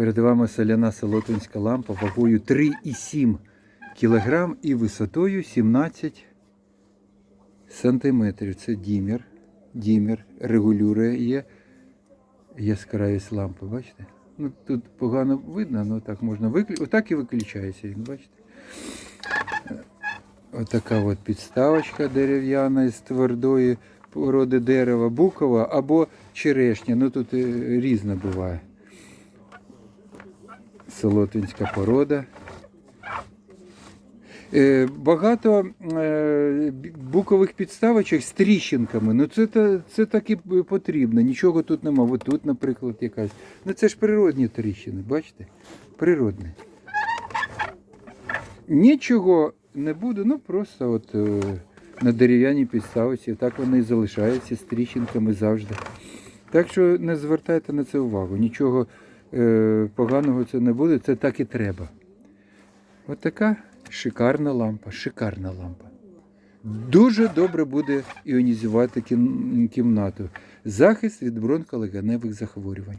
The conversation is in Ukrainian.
Перед вами соляна солотинська лампа вагою 3,7 кг і висотою 17 сантиметрів. Це дімер. Дімер регулює яскравість лампи, бачите? Ну, тут погано видно, але так можна виключити. Отак і виключається він, бачите? Отака от підставочка дерев'яна з твердої породи дерева, букова або черешня. Ну тут е, різна буває. Солотинська порода. Е, Багато е, букових підставочок з тріщинками. Ну це, це так і потрібно. Нічого тут нема. Ось тут, наприклад, якась. Ну це ж природні тріщини, бачите? Природні. Нічого не буде, ну просто от е, на дерев'яній підставці. Так вони і залишаються з тріщинками завжди. Так що не звертайте на це увагу. Нічого поганого це не буде, це так і треба. Ось така шикарна лампа, шикарна лампа. Дуже добре буде іонізувати кімнату. Захист від бронхолегеневих захворювань.